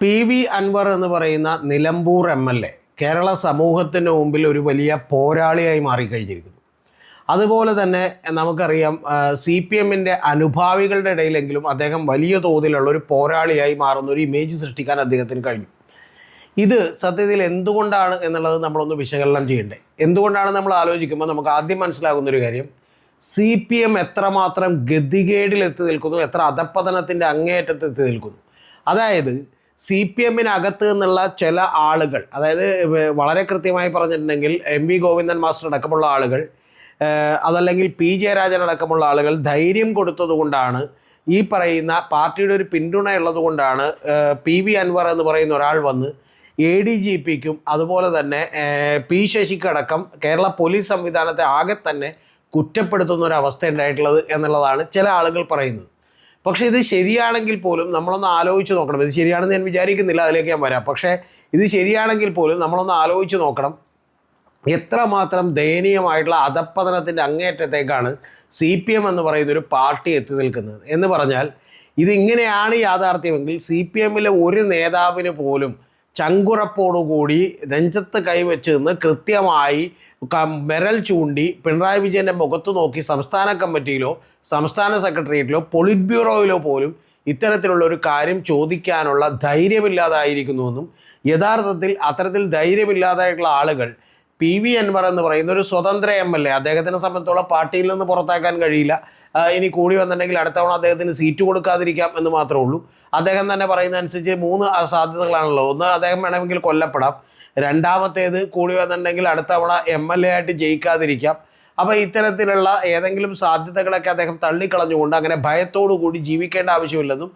P V Anvar എന്ന് പറയുന്ന Nilambur M L A Kerala സമൂഹത്തിന് മുമ്പിൽ ഒരു വലിയ പോരാളിയായി മാറിക്കഴിഞ്ഞിരിക്കുന്നു. അതുപോലെ തന്നെ നമുക്കറിയാം സി പി എമ്മിന്റെ അനുഭാവികളുടെ ഇടയിലെങ്കിലും അദ്ദേഹം വലിയ തോതിലുള്ള ഒരു പോരാളിയായി മാറുന്ന ഒരു ഇമേജ് സൃഷ്ടിക്കാൻ അദ്ദേഹത്തിന് കഴിഞ്ഞു. ഇത് സത്യത്തിൽ എന്തുകൊണ്ടാണ് എന്നുള്ളത് നമ്മളൊന്ന് വിശകലനം ചെയ്യണ്ടേ. എന്തുകൊണ്ടാണ് നമ്മൾ ആലോചിക്കുമ്പോൾ നമുക്ക് ആദ്യം മനസ്സിലാകുന്ന ഒരു കാര്യം സി പി എം എത്രമാത്രം ഗതികേടിൽ എത്തി നിൽക്കുന്നു എത്ര അധപ്പതനത്തിന്റെ അങ്ങേയറ്റത്ത് എത്തി നിൽക്കുന്നു. അതായത് സി പി എമ്മിനകത്ത് നിന്നുള്ള ചില ആളുകൾ അതായത് വളരെ കൃത്യമായി പറഞ്ഞിട്ടുണ്ടെങ്കിൽ എം വി ഗോവിന്ദൻ മാസ്റ്റർ അടക്കമുള്ള ആളുകൾ അതല്ലെങ്കിൽ പി ജയരാജൻ അടക്കമുള്ള ആളുകൾ ധൈര്യം കൊടുത്തതുകൊണ്ടാണ് ഈ പറയുന്ന പാർട്ടിയുടെ ഒരു പിന്തുണ ഉള്ളതുകൊണ്ടാണ് ഏഹ് പി വി അൻവർ എന്ന് പറയുന്ന ഒരാൾ വന്ന് എ ഡി ജി പിക്കും അതുപോലെ തന്നെ പി ശശിക്കടക്കം കേരള പോലീസ് സംവിധാനത്തെ ആകെ തന്നെ കുറ്റപ്പെടുത്തുന്ന ഒരു അവസ്ഥ ഉണ്ടായിട്ടുള്ളത് എന്നുള്ളതാണ് ചില ആളുകൾ പറയുന്നത്. പക്ഷേ ഇത് ശരിയാണെങ്കിൽ പോലും നമ്മളൊന്ന് ആലോചിച്ച് നോക്കണം. ഇത് ശരിയാണെന്ന് ഞാൻ വിചാരിക്കുന്നില്ല അതിലേക്ക് ഞാൻ വരാം. പക്ഷേ ഇത് ശരിയാണെങ്കിൽ പോലും നമ്മളൊന്ന് ആലോചിച്ച് നോക്കണം. എത്രമാത്രം ദയനീയമായിട്ടുള്ള അധപ്പതനത്തിന്റെ അങ്ങേറ്റത്തേക്കാണ് സി പി എം എന്ന് പറയുന്ന ഒരു പാർട്ടി എത്തി നിൽക്കുന്നത്. എന്ന് പറഞ്ഞാൽ ഇതിങ്ങനെയാണ് യാഥാർത്ഥ്യമെങ്കിൽ സി പി എമ്മിലെ ഒരു നേതാവിന് പോലും ചങ്കുറപ്പോടുകൂടി നെഞ്ചത്ത് കൈവച്ച് നിന്ന് കൃത്യമായി മെരൽ ചൂണ്ടി പിണറായി വിജയന്റെ മുഖത്ത് നോക്കി സംസ്ഥാന കമ്മിറ്റിയിലോ സംസ്ഥാന സെക്രട്ടേറിയറ്റിലോ പൊളിറ്റ് ബ്യൂറോയിലോ പോലും ഇത്തരത്തിലുള്ള ഒരു കാര്യം ചോദിക്കാനുള്ള ധൈര്യമില്ലാതായിരിക്കുന്നുവെന്നും യഥാർത്ഥത്തിൽ അത്തരത്തിൽ ധൈര്യമില്ലാതായിട്ടുള്ള ആളുകൾ പി വി അൻവർ എന്ന് പറയുന്ന ഒരു സ്വതന്ത്ര എം എൽ എ അദ്ദേഹത്തിനെ സംബന്ധിച്ചോളം പാർട്ടിയിൽ നിന്ന് പുറത്താക്കാൻ കഴിയില്ല. ഇനി കൂടി വന്നിട്ടുണ്ടെങ്കിൽ അടുത്ത തവണ അദ്ദേഹത്തിന് സീറ്റ് കൊടുക്കാതിരിക്കാം എന്ന് മാത്രമേ ഉള്ളൂ. അദ്ദേഹം തന്നെ പറയുന്ന അനുസരിച്ച് മൂന്ന് സാധ്യതകളാണുള്ളത് ഒന്ന് അദ്ദേഹം വേണമെങ്കിൽ കൊല്ലപ്പെടാം. രണ്ടാമത്തേത് കൂടി വന്നിട്ടുണ്ടെങ്കിൽ അടുത്ത തവണ എം എൽ എ ആയിട്ട് ജയിക്കാതിരിക്കാം. അപ്പോൾ ഇത്തരത്തിലുള്ള ഏതെങ്കിലും സാധ്യതകളൊക്കെ അദ്ദേഹം തള്ളിക്കളഞ്ഞുകൊണ്ട് അങ്ങനെ ഭയത്തോടു കൂടി ജീവിക്കേണ്ട ആവശ്യമില്ലെന്നും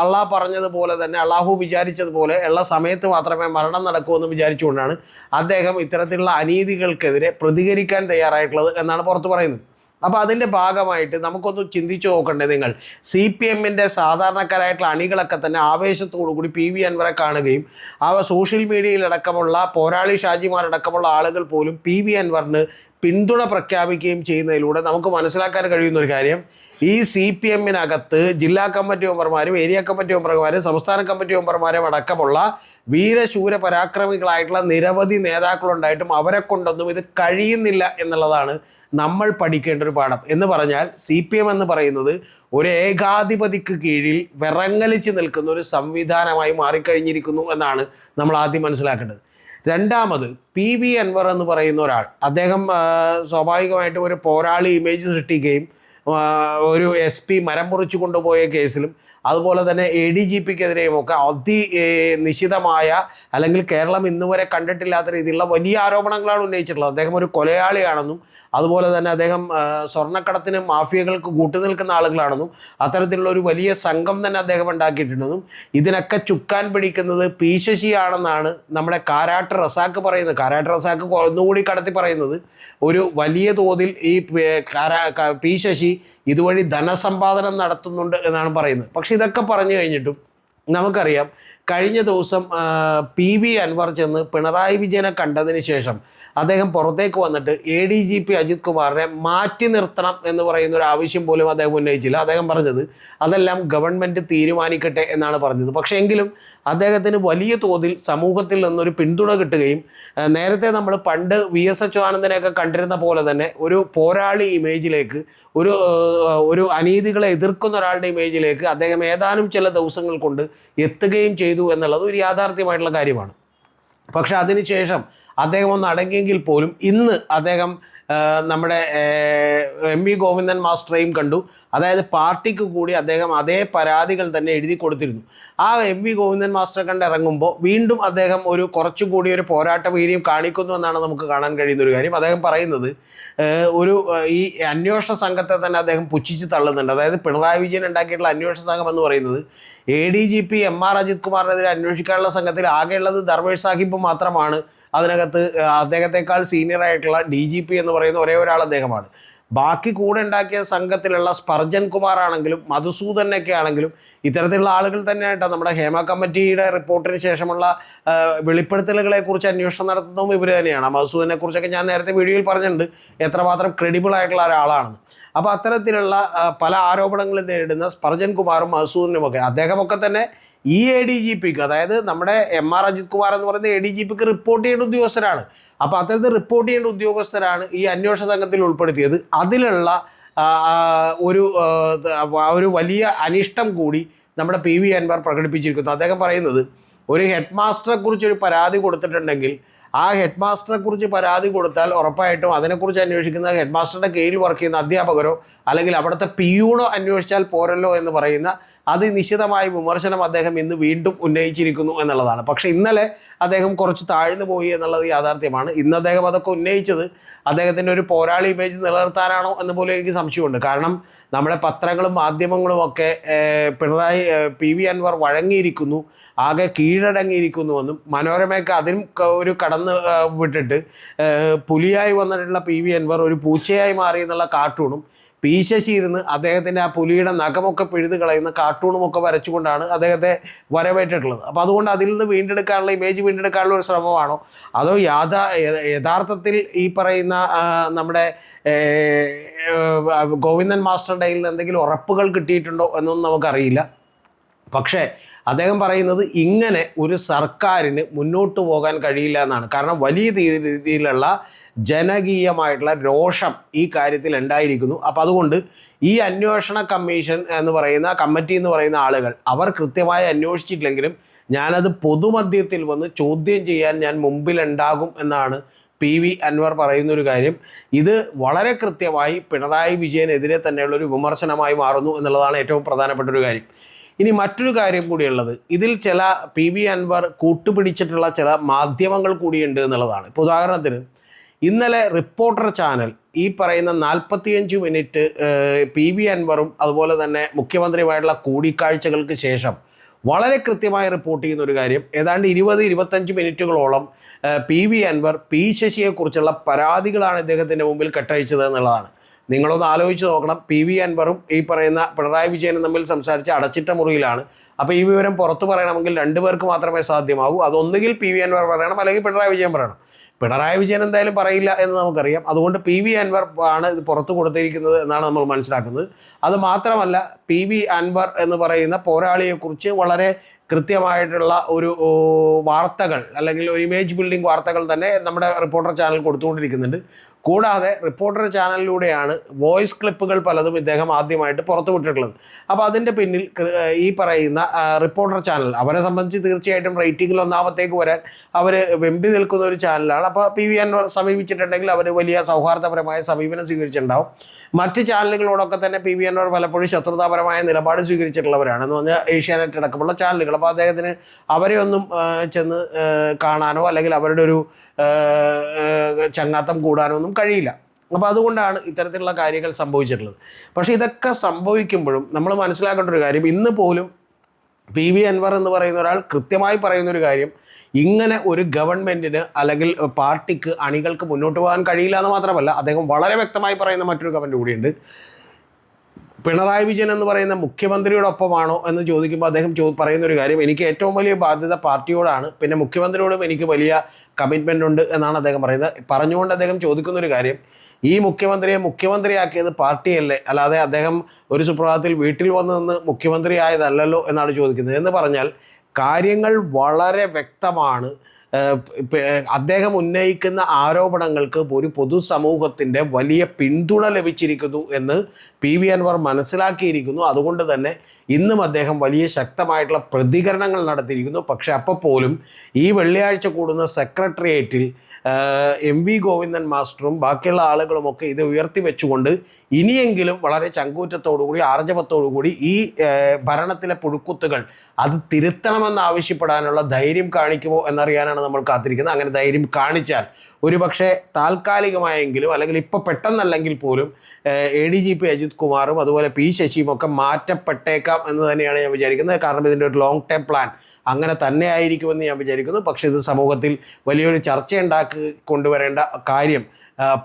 അള്ളാഹ് പറഞ്ഞതുപോലെ തന്നെ അള്ളാഹു വിചാരിച്ചതുപോലെ ഉള്ള സമയത്ത് മാത്രമേ മരണം നടക്കൂ എന്ന് വിചാരിച്ചുകൊണ്ടാണ് അദ്ദേഹം ഇത്തരത്തിലുള്ള അനീതികൾക്കെതിരെ പ്രതികരിക്കാൻ തയ്യാറായിട്ടുള്ളത് എന്നാണ് പുറത്തു പറയുന്നത്. അപ്പോൾ അതിന്റെ ഭാഗമായിട്ട് നമുക്കൊന്ന് ചിന്തിച്ചു നോക്കണ്ടേ നിങ്ങൾ. സി പി എമ്മിന്റെ സാധാരണക്കാരായിട്ടുള്ള അണികളൊക്കെ തന്നെ ആവേശത്തോടു കൂടി പി വി അൻവറെ കാണുകയും അവ സോഷ്യൽ മീഡിയയിലടക്കമുള്ള പോരാളി ഷാജിമാരടക്കമുള്ള ആളുകൾ പോലും പി വി അൻവറിന് പിന്തുണ പ്രഖ്യാപിക്കുകയും ചെയ്യുന്നതിലൂടെ നമുക്ക് മനസ്സിലാക്കാൻ കഴിയുന്ന ഒരു കാര്യം ഈ സി പി എമ്മിനകത്ത് ജില്ലാ കമ്മിറ്റി മെമ്പർമാരും ഏരിയ കമ്മിറ്റി മെമ്പർമാരും സംസ്ഥാന കമ്മിറ്റി മെമ്പർമാരും അടക്കമുള്ള വീരശൂര പരാക്രമികളായിട്ടുള്ള നിരവധി നേതാക്കളുണ്ടായിട്ടും അവരെ കൊണ്ടൊന്നും ഇത് കഴിയുന്നില്ല എന്നുള്ളതാണ് നമ്മൾ പഠിക്കേണ്ട ഒരു പാഠം. എന്ന് പറഞ്ഞാൽ സി പി എം എന്ന് പറയുന്നത് ഒരു ഏകാധിപതിക്ക് കീഴിൽ വിറങ്ങലിച്ച് നിൽക്കുന്ന ഒരു സംവിധാനമായി മാറിക്കഴിഞ്ഞിരിക്കുന്നു എന്നാണ് നമ്മൾ ആദ്യം മനസ്സിലാക്കേണ്ടത്. രണ്ടാമത് പി വി അൻവർ എന്ന് പറയുന്ന ഒരാൾ. അദ്ദേഹം സ്വാഭാവികമായിട്ടും ഒരു പോരാളി ഇമേജ് സൃഷ്ടിക്കുകയും ഒരു എസ് പി മരം മുറിച്ചു കൊണ്ടുപോയ കേസിലും അതുപോലെ തന്നെ എ ഡി ജി പിക്കെതിരെയും ഒക്കെ അതി നിശിതമായ അല്ലെങ്കിൽ കേരളം ഇന്നുവരെ കണ്ടിട്ടില്ലാത്ത രീതിയിലുള്ള വലിയ ആരോപണങ്ങളാണ് ഉന്നയിച്ചിട്ടുള്ളത്. അദ്ദേഹം ഒരു കൊലയാളിയാണെന്നും അതുപോലെ തന്നെ അദ്ദേഹം സ്വർണക്കടത്തിന് മാഫിയകൾക്ക് കൂട്ടുനിൽക്കുന്ന ആളുകളാണെന്നും അത്തരത്തിലുള്ള ഒരു വലിയ സംഘം തന്നെ അദ്ദേഹം ഉണ്ടാക്കിയിട്ടുണ്ടെന്നും ഇതിനൊക്കെ ചുക്കാൻ പിടിക്കുന്നത് പി ശശിയാണെന്നാണ് നമ്മുടെ കാരാട്ട് റസാക്ക് പറയുന്നത്. കാരാട്ട് റസാക്ക് ഒന്നുകൂടി കടത്തി പറയുന്നത് ഒരു വലിയ തോതിൽ ഈ പി ശശി ഇതുവഴി ധനസമ്പാദനം നടത്തുന്നുണ്ട് എന്നാണ് പറയുന്നത്. പക്ഷെ ഇതൊക്കെ പറഞ്ഞു കഴിഞ്ഞിട്ടും നമുക്കറിയാം കഴിഞ്ഞ ദിവസം പി വി അൻവർ ചെന്ന് പിണറായി വിജയനെ കണ്ടതിന് ശേഷം അദ്ദേഹം പുറത്തേക്ക് വന്നിട്ട് A D G P Ajith കുമാറിനെ മാറ്റി നിർത്തണം എന്ന് പറയുന്ന ഒരു ആവശ്യം പോലും അദ്ദേഹം ഉന്നയിച്ചില്ല. അദ്ദേഹം പറഞ്ഞത് അതെല്ലാം ഗവൺമെന്റ് തീരുമാനിക്കട്ടെ എന്നാണ് പറഞ്ഞത്. പക്ഷേ എങ്കിലും അദ്ദേഹത്തിന് വലിയ തോതിൽ സമൂഹത്തിൽ നിന്നൊരു പിന്തുണ കിട്ടുകയും നേരത്തെ നമ്മൾ പണ്ട് വി എസ് അച്യുതാനന്ദനെയൊക്കെ കണ്ടിരുന്ന പോലെ തന്നെ ഒരു പോരാളി ഇമേജിലേക്ക് ഒരു ഒരു അനീതികളെ എതിർക്കുന്ന ഒരാളുടെ ഇമേജിലേക്ക് അദ്ദേഹം ഏതാനും ചില ദിവസങ്ങൾ കൊണ്ട് എത്തുകയും ചെയ്തു എന്നുള്ളത് ഒരു യാഥാർത്ഥ്യമായിട്ടുള്ള കാര്യമാണ്. പക്ഷെ അതിനുശേഷം അദ്ദേഹം ഒന്ന് അടങ്ങിയെങ്കിൽ പോലും ഇന്ന് അദ്ദേഹം നമ്മുടെ എം വി ഗോവിന്ദൻ മാസ്റ്ററേയും കണ്ടു. അതായത് പാർട്ടിക്ക് കൂടി അദ്ദേഹം അതേ പരാതികൾ തന്നെ എഴുതി കൊടുത്തിരുന്നു. ആ എം വി ഗോവിന്ദൻ മാസ്റ്റർ കണ്ട് ഇറങ്ങുമ്പോൾ വീണ്ടും അദ്ദേഹം ഒരു കുറച്ചുകൂടി ഒരു പോരാട്ട വീര്യം കാണിക്കുന്നു എന്നാണ് നമുക്ക് കാണാൻ കഴിയുന്ന ഒരു കാര്യം. അദ്ദേഹം പറയുന്നത് ഒരു ഈ അന്വേഷണ സംഘത്തെ തന്നെ അദ്ദേഹം പുച്ഛിച്ച് തള്ളുന്നുണ്ട്. അതായത് പിണറായി വിജയൻ ഉണ്ടാക്കിയിട്ടുള്ള അന്വേഷണ സംഘം എന്ന് പറയുന്നത് A D G P M R Ajith കുമാറിനെതിരെ അന്വേഷിക്കാനുള്ള സംഘത്തിൽ ആകെയുള്ളത് ദർവേഷ് സാഹിബ് മാത്രമാണ്. അതിനകത്ത് അദ്ദേഹത്തെക്കാൾ സീനിയർ ആയിട്ടുള്ള ഡി ജി പി എന്ന് പറയുന്ന ഒരേ ഒരാൾ അദ്ദേഹമാണ്. ബാക്കി കൂടെ ഉണ്ടാക്കിയ സംഘത്തിലുള്ള സ്പർജൻ കുമാർ ആണെങ്കിലും മധുസൂദനൊക്കെ ആണെങ്കിലും ഇത്തരത്തിലുള്ള ആളുകൾ തന്നെയായിട്ടാണ് നമ്മുടെ ഹേമ കമ്മിറ്റിയുടെ റിപ്പോർട്ടിന് ശേഷമുള്ള വെളിപ്പെടുത്തലുകളെ കുറിച്ച് അന്വേഷണം നടത്തുന്നതും ഇവർ തന്നെയാണ്. മധുസൂദനെ കുറിച്ചൊക്കെ ഞാൻ നേരത്തെ വീഡിയോയിൽ പറഞ്ഞിട്ടുണ്ട്. എത്രമാത്രം ക്രെഡിബിൾ ആയിട്ടുള്ള ഒരാളാണെന്ന്. അപ്പോൾ അത്തരത്തിലുള്ള പല ആരോപണങ്ങളും നേരിടുന്ന സ്പർജൻ കുമാറും മധുസൂദനുമൊക്കെ അദ്ദേഹമൊക്കെ തന്നെ ഈ എ ഡി ജി പിക്ക് അതായത് നമ്മുടെ എം ആർ അജിത് കുമാർ എന്ന് പറയുന്ന എ ഡി ജി പിക്ക് റിപ്പോർട്ട് ചെയ്യേണ്ട ഉദ്യോഗസ്ഥരാണ്. അപ്പോൾ അത്തരത്തിൽ റിപ്പോർട്ട് ചെയ്യേണ്ട ഉദ്യോഗസ്ഥരാണ് ഈ അന്വേഷണ സംഘത്തിൽ ഉൾപ്പെടുത്തിയത്. അതിലുള്ള ഒരു ഒരു വലിയ അനിഷ്ടം കൂടി നമ്മുടെ പി വി അൻവർ പ്രകടിപ്പിച്ചിരിക്കുന്നു. അദ്ദേഹം പറയുന്നത് ഒരു ഹെഡ് മാസ്റ്ററെ കുറിച്ച് ഒരു പരാതി കൊടുത്തിട്ടുണ്ടെങ്കിൽ ആ ഹെഡ് മാസ്റ്ററെ കുറിച്ച് പരാതി കൊടുത്താൽ ഉറപ്പായിട്ടും അതിനെക്കുറിച്ച് അന്വേഷിക്കുന്ന ഹെഡ് മാസ്റ്ററുടെ കീഴിൽ വർക്ക് ചെയ്യുന്ന അധ്യാപകരോ അല്ലെങ്കിൽ അവിടുത്തെ പിയൂണോ അന്വേഷിച്ചാൽ പോരല്ലോ എന്ന് പറയുന്ന അതിനിശിതമായ വിമർശനം അദ്ദേഹം ഇന്ന് വീണ്ടും ഉന്നയിച്ചിരിക്കുന്നു എന്നുള്ളതാണ്. പക്ഷേ ഇന്നലെ അദ്ദേഹം കുറച്ച് താഴ്ന്നു പോയി എന്നുള്ളത് യാഥാർത്ഥ്യമാണ്. ഇന്ന് അദ്ദേഹം അതൊക്കെ ഉന്നയിച്ചത് അദ്ദേഹത്തിന്റെ ഒരു പോരാളി ഇമേജ് നിലനിർത്താനാണോ എന്ന് പോലും എനിക്ക് സംശയമുണ്ട്. കാരണം നമ്മുടെ പത്രങ്ങളും മാധ്യമങ്ങളും ഒക്കെ പിണറായി പി വി അൻവർ വഴങ്ങിയിരിക്കുന്നു ആകെ കീഴടങ്ങിയിരിക്കുന്നുവെന്നും മനോരമയൊക്കെ അതിനും ഒരു കടന്ന് വിട്ടിട്ട് പുലിയായി വന്നിട്ടുള്ള പി വി അൻവർ ഒരു പൂച്ചയായി മാറി എന്നുള്ള കാർട്ടൂണും പി ശശി ഇരുന്ന് അദ്ദേഹത്തിന്റെ ആ പുലിയുടെ നഖമൊക്കെ പിഴുത് കളയുന്ന കാർട്ടൂണും ഒക്കെ വരച്ചുകൊണ്ടാണ് അദ്ദേഹത്തെ വരവേറ്റിട്ടുള്ളത്. അപ്പോൾ അതുകൊണ്ട് അതിൽ നിന്ന് വീണ്ടെടുക്കാനുള്ള ഇമേജ് വീണ്ടെടുക്കാനുള്ള ഒരു ശ്രമമാണോ? അതോ യാഥാ യഥാർത്ഥത്തിൽ ഈ പറയുന്ന നമ്മുടെ ഗോവിന്ദൻ മാസ്റ്ററുടെ കയ്യിൽ നിന്ന് എന്തെങ്കിലും ഉറപ്പുകൾ കിട്ടിയിട്ടുണ്ടോ എന്നൊന്നും നമുക്കറിയില്ല. പക്ഷേ അദ്ദേഹം പറയുന്നത് ഇങ്ങനെ ഒരു സർക്കാരിന് മുന്നോട്ട് പോകാൻ കഴിയില്ല എന്നാണ്. കാരണം വലിയ രീതിയിലുള്ള ജനകീയമായിട്ടുള്ള രോഷം ഈ കാര്യത്തിൽ ഉണ്ടായിരിക്കുന്നു. അപ്പോൾ അതുകൊണ്ട് ഈ അന്വേഷണ കമ്മീഷൻ എന്ന് പറയുന്ന കമ്മിറ്റി എന്ന് പറയുന്ന ആളുകൾ അവർ കൃത്യമായി അന്വേഷിച്ചിട്ടില്ലെങ്കിലും ഞാനത് പൊതുമധ്യത്തിൽ വന്ന് ചോദ്യം ചെയ്യാൻ ഞാൻ മുമ്പിലുണ്ടാകും എന്നാണ് പി വി അൻവർ പറയുന്ന ഒരു കാര്യം. ഇത് വളരെ കൃത്യമായി പിണറായി വിജയനെതിരെ തന്നെയുള്ള ഒരു വിമർശനമായി മാറുന്നു എന്നുള്ളതാണ് ഏറ്റവും പ്രധാനപ്പെട്ട ഒരു കാര്യം. ഇനി മറ്റൊരു കാര്യം കൂടിയുള്ളത് ഇതിൽ ചില പി വി അൻവർ കൂട്ടുപിടിച്ചിട്ടുള്ള ചില മാധ്യമങ്ങൾ കൂടിയുണ്ട് എന്നുള്ളതാണ്. ഇപ്പോൾ ഉദാഹരണത്തിന് ഇന്നലെ റിപ്പോർട്ടർ ചാനൽ ഈ പറയുന്ന നാൽപ്പത്തിയഞ്ച് മിനിറ്റ് പി വി അൻവറും അതുപോലെ തന്നെ മുഖ്യമന്ത്രിയുമായിട്ടുള്ള കൂടിക്കാഴ്ചകൾക്ക് ശേഷം വളരെ കൃത്യമായി റിപ്പോർട്ട് ചെയ്യുന്ന ഒരു കാര്യം. ഏതാണ്ട് ഇരുപത് ഇരുപത്തഞ്ച് മിനിറ്റുകളോളം പി വി അൻവർ പി ശശിയെക്കുറിച്ചുള്ള പരാതികളാണ് ഇദ്ദേഹത്തിന്റെ മുമ്പിൽ കെട്ടഴിച്ചത് എന്നുള്ളതാണ്. നിങ്ങളൊന്ന് ആലോചിച്ച് നോക്കണം. പി വി അൻവറും ഈ പറയുന്ന പിണറായി വിജയനും തമ്മിൽ സംസാരിച്ച് അടച്ചിട്ട മുറിയിലാണ്. അപ്പോൾ ഈ വിവരം പുറത്തു പറയണമെങ്കിൽ രണ്ടുപേർക്ക് മാത്രമേ സാധ്യമാകൂ. അതൊന്നുകിൽ പി വി അൻവർ പറയണം അല്ലെങ്കിൽ പിണറായി വിജയൻ പറയണം. പിണറായി വിജയൻ എന്തായാലും പറയില്ല എന്ന് നമുക്കറിയാം. അതുകൊണ്ട് പി വി അൻവർ ആണ് ഇത് പുറത്തു കൊടുത്തിരിക്കുന്നത് എന്നാണ് നമ്മൾ മനസ്സിലാക്കുന്നത്. അത് മാത്രമല്ല പി വി അൻവർ എന്ന് പറയുന്ന പോരാളിയെക്കുറിച്ച് വളരെ കൃത്യമായിട്ടുള്ള ഒരു വാർത്തകൾ അല്ലെങ്കിൽ ഒരു ഇമേജ് ബിൽഡിംഗ് വാർത്തകൾ തന്നെ നമ്മുടെ റിപ്പോർട്ടർ ചാനൽ കൊടുത്തുകൊണ്ടിരിക്കുന്നുണ്ട്. കൂടാതെ റിപ്പോർട്ടർ ചാനലിലൂടെയാണ് വോയിസ് ക്ലിപ്പുകൾ പലതും ഇദ്ദേഹം ആദ്യമായിട്ട് പുറത്തുവിട്ടിട്ടുള്ളത് അപ്പോൾ അതിന്റെ പിന്നിൽ ഈ പറയുന്ന റിപ്പോർട്ടർ ചാനൽ അവരെ സംബന്ധിച്ച് തീർച്ചയായിട്ടും റേറ്റിംഗിൽ ഒന്നാമത്തേക്ക് വരാൻ അവർ വെമ്പി നിൽക്കുന്ന ഒരു ചാനലാണ്. അപ്പോൾ പി വി എൻ സമീപിച്ചിട്ടുണ്ടെങ്കിൽ അവർ വലിയ സൗഹാർദ്ദപരമായ സമീപനം സ്വീകരിച്ചിട്ടുണ്ടാവും. മറ്റ് ചാനലുകളോടൊക്കെ തന്നെ പി വി എന്നോർ പലപ്പോഴും ശത്രുതാപരമായ നിലപാട് സ്വീകരിച്ചിട്ടുള്ളവരാണ്. എന്ന് പറഞ്ഞാൽ ഏഷ്യാനെറ്റ് അടക്കമുള്ള ചാനലുകൾ. അപ്പോൾ അദ്ദേഹത്തിന് അവരെ ഒന്നും ചെന്ന് കാണാനോ അല്ലെങ്കിൽ അവരുടെ ഒരു ചങ്ങാത്തം കൂടാനോ ഒന്നും കഴിയില്ല. അപ്പോൾ അതുകൊണ്ടാണ് ഇത്തരത്തിലുള്ള കാര്യങ്ങൾ സംഭവിച്ചിട്ടുള്ളത്. പക്ഷേ ഇതൊക്കെ സംഭവിക്കുമ്പോഴും നമ്മൾ മനസ്സിലാക്കേണ്ട ഒരു കാര്യം ഇന്ന് പോലും പി വി അൻവർ എന്ന് പറയുന്ന ഒരാൾ കൃത്യമായി പറയുന്ന ഒരു കാര്യം ഇങ്ങനെ ഒരു ഗവൺമെന്റിന് അല്ലെങ്കിൽ പാർട്ടിക്ക് അണികൾക്ക് മുന്നോട്ട് പോകാൻ കഴിയില്ല എന്ന് മാത്രമല്ല അദ്ദേഹം വളരെ വ്യക്തമായി പറയുന്ന മറ്റൊരു കമന്റ് കൂടിയുണ്ട്. പിണറായി വിജയൻ എന്ന് പറയുന്ന മുഖ്യമന്ത്രിയോടൊപ്പമാണോ എന്ന് ചോദിക്കുമ്പോൾ അദ്ദേഹം ചോ പറയുന്ന ഒരു കാര്യം എനിക്ക് ഏറ്റവും വലിയ ബാധ്യത പാർട്ടിയോടാണ്. പിന്നെ മുഖ്യമന്ത്രിയോടും എനിക്ക് വലിയ കമ്മിറ്റ്മെന്റ് ഉണ്ട് എന്നാണ് അദ്ദേഹം പറയുന്നത്. പറഞ്ഞുകൊണ്ട് അദ്ദേഹം ചോദിക്കുന്ന ഒരു കാര്യം ഈ മുഖ്യമന്ത്രിയെ മുഖ്യമന്ത്രിയാക്കിയത് പാർട്ടിയല്ലേ? അല്ലാതെ അദ്ദേഹം ഒരു സുപ്രഭാതത്തിൽ വീട്ടിൽ വന്നു നിന്ന് മുഖ്യമന്ത്രി എന്നാണ് ചോദിക്കുന്നത്. എന്ന് പറഞ്ഞാൽ കാര്യങ്ങൾ വളരെ വ്യക്തമാണ്. അദ്ദേഹം ഉന്നയിക്കുന്ന ആരോപണങ്ങൾക്ക് ഒരു പൊതുസമൂഹത്തിന്റെ വലിയ പിന്തുണ ലഭിച്ചിരിക്കുന്നു എന്ന് പി വി അൻവർ മനസ്സിലാക്കിയിരിക്കുന്നു. അതുകൊണ്ട് തന്നെ ഇന്നും അദ്ദേഹം വലിയ ശക്തമായിട്ടുള്ള പ്രതികരണങ്ങൾ നടത്തിയിരിക്കുന്നു. പക്ഷേ അപ്പോൾ പോലും ഈ വെള്ളിയാഴ്ച കൂടുന്ന സെക്രട്ടേറിയറ്റിൽ എം വി ഗോവിന്ദൻ മാസ്റ്ററും ബാക്കിയുള്ള ആളുകളുമൊക്കെ ഇത് ഉയർത്തി വെച്ചുകൊണ്ട് ഇനിയെങ്കിലും വളരെ ചങ്കൂറ്റത്തോടുകൂടി ആർജവത്തോടുകൂടി ഈ ഭരണത്തിലെ പുഴുക്കുത്തുകൾ അത് തിരുത്തണമെന്ന് ആവശ്യപ്പെടാനുള്ള ധൈര്യം കാണിക്കുമോ എന്നറിയാനാണ് നമ്മൾ കാത്തിരിക്കുന്നത്. അങ്ങനെ ധൈര്യം കാണിച്ചാൽ ഒരുപക്ഷെ താൽക്കാലികമായെങ്കിലും അല്ലെങ്കിൽ ഇപ്പോൾ പെട്ടെന്നല്ലെങ്കിൽ പോലും A D G P Ajith കുമാറും അതുപോലെ പി ശശിയും ഒക്കെ മാറ്റപ്പെട്ടേക്കാം എന്ന് തന്നെയാണ് ഞാൻ വിചാരിക്കുന്നത്. കാരണം ഇതിന്റെ ഒരു ലോങ് ടേം പ്ലാൻ അങ്ങനെ തന്നെ ആയിരിക്കുമെന്ന് ഞാൻ വിചാരിക്കുന്നു. പക്ഷേ ഇത് സമൂഹത്തിൽ വലിയൊരു ചർച്ചയുണ്ടാക്കി കൊണ്ടുവരേണ്ട കാര്യം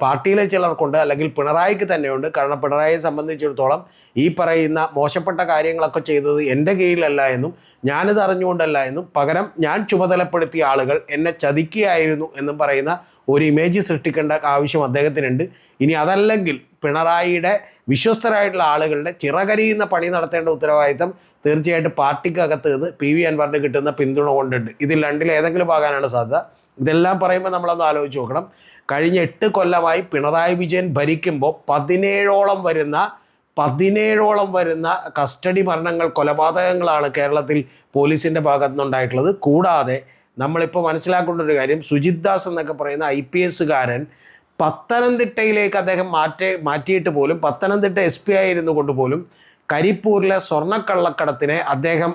പാർട്ടിയിലെ ചിലർക്കുണ്ട് അല്ലെങ്കിൽ പിണറായിക്ക് തന്നെയുണ്ട്. കാരണം പിണറായിയെ സംബന്ധിച്ചിടത്തോളം ഈ പറയുന്ന മോശപ്പെട്ട കാര്യങ്ങളൊക്കെ ചെയ്തത് എന്റെ കീഴിലല്ല എന്നും ഞാനിത് അറിഞ്ഞുകൊണ്ടല്ല എന്നും പകരം ഞാൻ ചുമതലപ്പെടുത്തിയ ആളുകൾ എന്നെ ചതിക്കുകയായിരുന്നു എന്നും പറയുന്ന ഒരു ഇമേജ് സൃഷ്ടിക്കേണ്ട ആവശ്യം അദ്ദേഹത്തിനുണ്ട്. ഇനി അതല്ലെങ്കിൽ പിണറായിയുടെ വിശ്വസ്തരായിട്ടുള്ള ആളുകളുടെ ചിറകരിയുന്ന പണി നടത്തേണ്ട ഉത്തരവാദിത്തം തീർച്ചയായിട്ടും പാർട്ടിക്കകത്ത് നിന്ന് പി വി അൻവറിന് കിട്ടുന്ന പിന്തുണ കൊണ്ടുണ്ട്. ഇതിൽ രണ്ടിൽ ഏതെങ്കിലും ആകാനാണ് സാധ്യത. ഇതെല്ലാം പറയുമ്പോൾ നമ്മളൊന്ന് ആലോചിച്ച് നോക്കണം. കഴിഞ്ഞ എട്ട് കൊല്ലമായി പിണറായി വിജയൻ ഭരിക്കുമ്പോൾ പതിനേഴോളം വരുന്ന പതിനേഴോളം വരുന്ന കസ്റ്റഡി മരണങ്ങൾ കൊലപാതകങ്ങളാണ് കേരളത്തിൽ പോലീസിന്റെ ഭാഗത്തു നിന്നുണ്ടായിട്ടുള്ളത് കൂടാതെ നമ്മളിപ്പോൾ മനസ്സിലാക്കേണ്ട ഒരു കാര്യം സുജിത് ദാസ് എന്നൊക്കെ പറയുന്ന ഐ പി എസ്സുകാരൻ പത്തനംതിട്ടയിലേക്ക് അദ്ദേഹം മാറ്റി മാറ്റിയിട്ട് പോലും പത്തനംതിട്ട എസ് പി ആയിരുന്നു കൊണ്ട് പോലും കരിപ്പൂരിലെ സ്വർണക്കള്ളക്കടത്തിനെ അദ്ദേഹം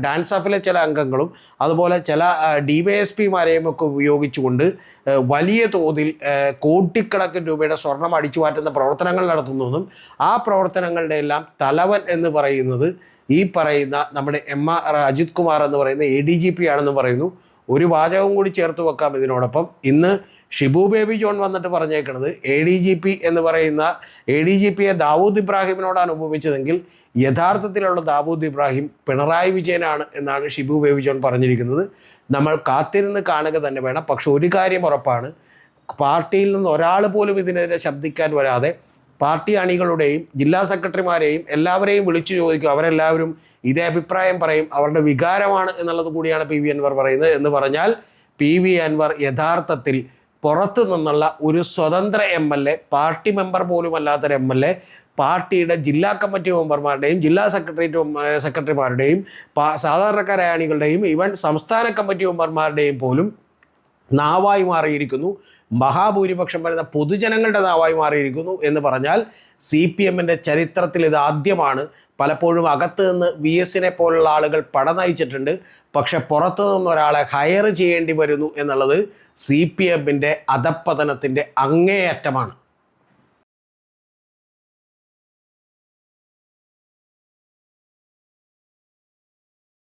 ഡാൻസ് ഓഫിലെ ചില അംഗങ്ങളും അതുപോലെ ചില ഡി വൈ എസ് പിമാരെയും ഒക്കെ ഉപയോഗിച്ചുകൊണ്ട് വലിയ തോതിൽ കോടിക്കണക്കിന് രൂപയുടെ സ്വർണം അടിച്ചു മാറ്റുന്ന പ്രവർത്തനങ്ങൾ നടത്തുന്നതും ആ പ്രവർത്തനങ്ങളുടെ എല്ലാം തലവൻ എന്ന് പറയുന്നത് ഈ പറയുന്ന നമ്മുടെ എം ആർ അജിത് കുമാർ എന്ന് പറയുന്ന എ ഡി ജി പി ആണെന്ന് പറയുന്നു. ഒരു വാചകം കൂടി ചേർത്ത് വെക്കാം ഇതിനോടൊപ്പം. ഇന്ന് ഷിബു ബേബി ജോൺ വന്നിട്ട് പറഞ്ഞേക്കുന്നത് എ ഡി ജി പി എന്ന് പറയുന്ന എ ഡി ജി പിയെ ദാവൂദ് ഇബ്രാഹിമിനോടാണ് ഉപമിച്ചതെങ്കിൽ യഥാർത്ഥത്തിലുള്ള ദാവൂദ് ഇബ്രാഹിം പിണറായി വിജയനാണ് എന്നാണ് ഷിബു ബേബി ജോൺ പറഞ്ഞിരിക്കുന്നത്. നമ്മൾ കാത്തിരുന്ന് കാണുക തന്നെ വേണം. പക്ഷെ ഒരു കാര്യം ഉറപ്പാണ്. പാർട്ടിയിൽ നിന്ന് ഒരാൾ പോലും ഇതിനെതിരെ ശബ്ദിക്കാൻ വരാതെ പാർട്ടി അണികളുടെയും ജില്ലാ സെക്രട്ടറിമാരെയും എല്ലാവരെയും വിളിച്ചു ചോദിക്കും. അവരെല്ലാവരും ഇതേ അഭിപ്രായം പറയും. അവരുടെ വികാരമാണ് എന്നുള്ളത് കൂടിയാണ് പി വി അൻവർ പറയുന്നത് എന്ന് പറഞ്ഞാൽ പി വി അൻവർ യഥാർത്ഥത്തിൽ പുറത്തു നിന്നുള്ള ഒരു സ്വതന്ത്ര M L A party member പോലും അല്ലാത്തൊരു എം എൽ എ പാർട്ടിയുടെ ജില്ലാ കമ്മിറ്റി മെമ്പർമാരുടെയും ജില്ലാ സെക്രട്ടേറിയറ്റ് സെക്രട്ടറിമാരുടെയും സാധാരണക്കാരായ അണികളുടെയും ഈവൻ സംസ്ഥാന കമ്മിറ്റി മെമ്പർമാരുടെയും പോലും നാവായി മാറിയിരിക്കുന്നു. മഹാഭൂരിപക്ഷം വരുന്ന പൊതുജനങ്ങളുടെ നാവായി മാറിയിരിക്കുന്നു എന്ന് പറഞ്ഞാൽ സി പി എമ്മിന്റെ ചരിത്രത്തിൽ ഇത് ആദ്യമാണ്. പലപ്പോഴും അകത്ത് നിന്ന് വി എസിനെ പോലുള്ള ആളുകൾ പട നയിച്ചിട്ടുണ്ട് പക്ഷെ പുറത്തു നിന്ന് ഒരാളെ ഹയർ ചെയ്യേണ്ടി വരുന്നു എന്നുള്ളത് സി പി എമ്മിന്റെ അധപ്പതനത്തിന്റെ അങ്ങേയറ്റമാണ്.